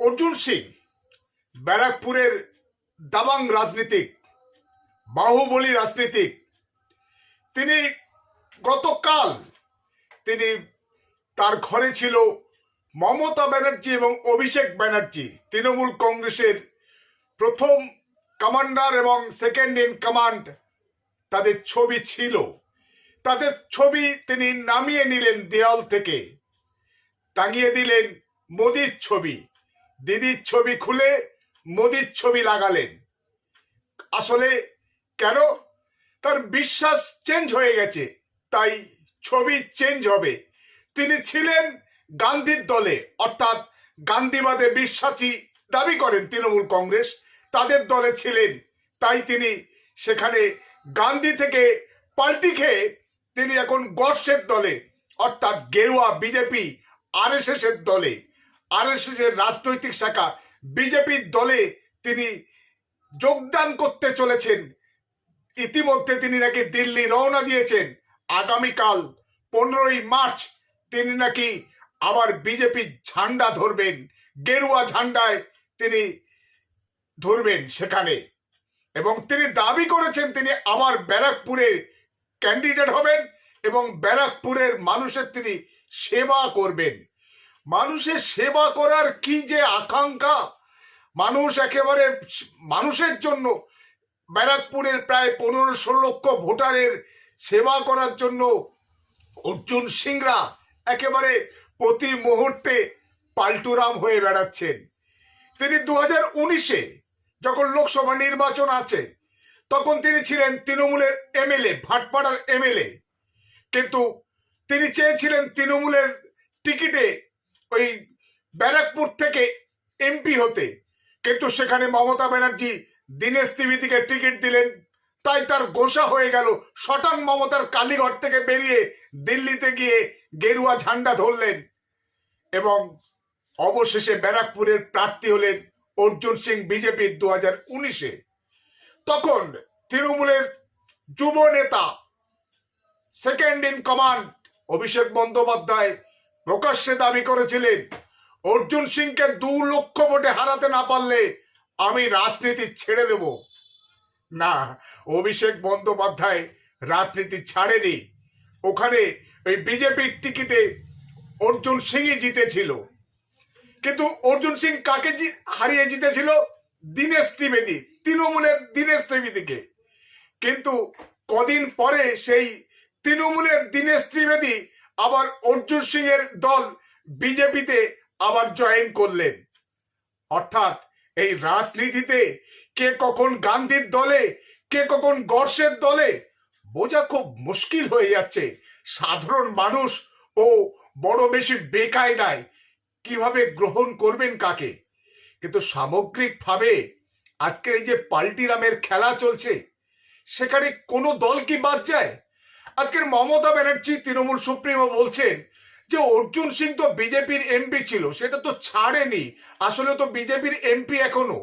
অর্জুন সিং, ব্যারাকপুরের দাবাং রাজনীতিক, বাহুবলী রাজনীতিক, তিনি গতকাল তিনি তার ঘরে ছিল মমতা ব্যানার্জি এবং অভিষেক ব্যানার্জি, তৃণমূল কংগ্রেসের প্রথম কমান্ডার এবং সেকেন্ড ইন কমান্ড তাদের ছবি ছিল। তাদের ছবি তিনি নামিয়ে নিলেন দেয়াল থেকে, টাঙিয়ে দিলেন মোদির ছবি। দিদির ছবি খুলে মোদির ছবি লাগালেন। আসলে কেন? তার বিশ্বাস চেঞ্জ হয়ে গেছে, তাই ছবি চেঞ্জ হবে। তিনি ছিলেন গান্ধীর দলে, অর্থাৎ গান্ধীবাদে বিশ্বাসী দাবি করেন তৃণমূল কংগ্রেস, তাদের দলে ছিলেন। তাই তিনি সেখানে গান্ধী থেকে পাল্টি খেয়ে তিনি এখন গর্ষের দলে, অর্থাৎ গেরুয়া বিজেপি এর দলে। আরএসএস এর রাজনৈতিক শাখা, বিজেপির দলে তিনি যোগদান করতে চলেছেন। ইতিমধ্যে তিনি নাকি দিল্লি রওনা দিয়েছেন। আগামীকাল পনেরোই মার্চ তিনি নাকি আবার বিজেপির ঝান্ডা ধরবেন, গেরুয়া ঝান্ডায় তিনি ধরবেন সেখানে। এবং তিনি দাবি করেছেন তিনি আবার ব্যারাকপুরে ক্যান্ডিডেট হবেন এবং ব্যারাকপুরের মানুষের তিনি সেবা করবেন। মানুষের সেবা করার কি যে আকাঙ্ক্ষা? মানুষ একেবারে মানুষের জন্য ব্যারাকপুরের প্রায় পনেরো লক্ষ ভোটারের সেবা করার জন্য অর্জুন সিংরা একেবারে প্রতি মুহূর্তে পাল্টুরাম হয়ে বেড়াচ্ছেন। তিনি দু হাজার উনিশে যখন লোকসভা নির্বাচন আছে, তখন তিনি ছিলেন তৃণমূলের এমএলএ, ভাটপাড়ার এমএলএ। কিন্তু তিনি চেয়েছিলেন তৃণমূলের টিকিটে ওই ব্যারাকপুর থেকে এমপি হতে। কিন্তু সেখানে মমতা ব্যানার্জি দীনেশ ত্রিবেদীকে টিকিট দিলেন। তাই তার গোসা হয়ে গেল। শটাং মমতার কালীঘর থেকে বেরিয়ে দিল্লিতে গিয়ে গেরুয়া ঝান্ডা ধরলেন এবং অবশেষে ব্যারাকপুরের প্রার্থী হলেন অর্জুন সিং বিজেপির দু হাজার উনিশে। তখন তৃণমূলের যুব নেতা second in command Abhishek Bandyopadhyay প্রকাশ্যে দাবি করেছিলেন। অর্জুন সিংকে দু লক্ষ ভোটে হারাতে না পারলে আমি রাজনীতি ছেড়ে দেব। না, অভিষেক বন্দ্যোপাধ্যায় রাজনীতি ছাড়েনি। ওখানে ওই বিজেপির টিকিটে অর্জুন সিংই জিতেছিল। কিন্তু অর্জুন সিং কাকে হারিয়ে জিতেছিল? দীনেশ ত্রিবেদী, তৃণমূলের দীনেশ ত্রিবেদীকে। কিন্তু কদিন পরে সেই তৃণমূলের দীনেশ ত্রিবেদী আবার অর্জুন সিং এর দল বিজেপিতে আবার জয়েন করলেন। অর্থাৎ এই রাজনীতিতে কে কখন গান্ধীর দলে, কে কখন গর্ষের দলে, বোঝা খুব মুশকিল হয়ে যাচ্ছে। সাধারণ মানুষ ও বড় বেশি বেকায়দায় কীভাবে গ্রহণ করবেন কাকে? কিন্তু সামগ্রিকভাবে আজকের এই যে পাল্টিরামের খেলা চলছে, সেখানে কোনো দল কি বাদ যায়? আজকের মমতা ব্যানার্জি তৃণমূল সুপ্রিমো বলছেন যে অর্জুন সিং তো বিজেপির এমপি ছিল, সেটা তো ছাড়েনি। আসলে তো বিজেপির এমপি এখনও।